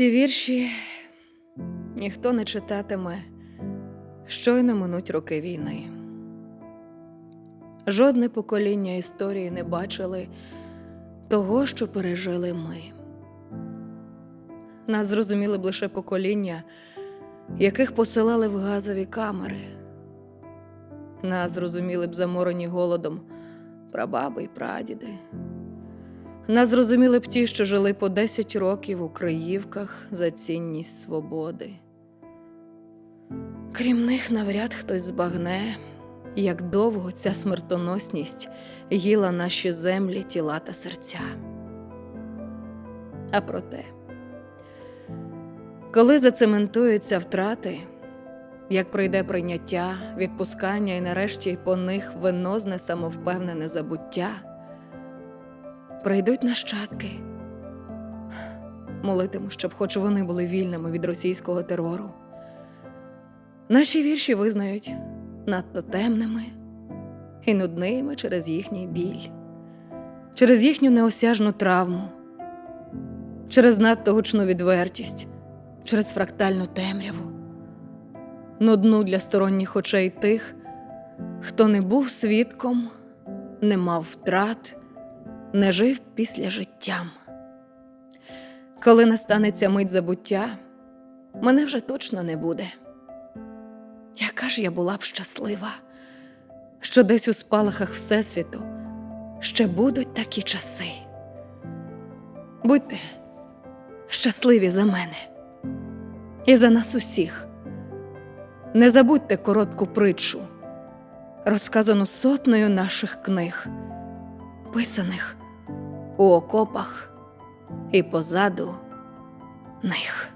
Ці вірші ніхто не читатиме, щойно минуть роки війни. Жодне покоління історії не бачили того, що пережили ми. Нас зрозуміли б лише покоління, яких посилали в газові камери. Нас зрозуміли б заморені голодом прабаби й прадіди. Нас зрозуміли б ті, що жили по 10 років у Криївках за цінність свободи. Крім них, навряд хтось збагне, як довго ця смертоносність їла наші землі, тіла та серця. А проте, коли зацементуються втрати, як пройде прийняття, відпускання і нарешті по них винозне самовпевнене забуття, прийдуть нащадки. Молитиму, щоб хоч вони були вільними від російського терору. Наші вірші визнають надто темними і нудними через їхній біль, через їхню неосяжну травму, через надто гучну відвертість, через фрактальну темряву, нудну для сторонніх очей тих, хто не був свідком, не мав втрат, не жив після життям. Коли настанеться мить забуття, мене вже точно не буде. Яка ж я була б щаслива, що десь у спалахах Всесвіту ще будуть такі часи. Будьте щасливі за мене і за нас усіх. Не забудьте коротку притчу, розказану сотнею наших книг, писаних у окопах і позаду них.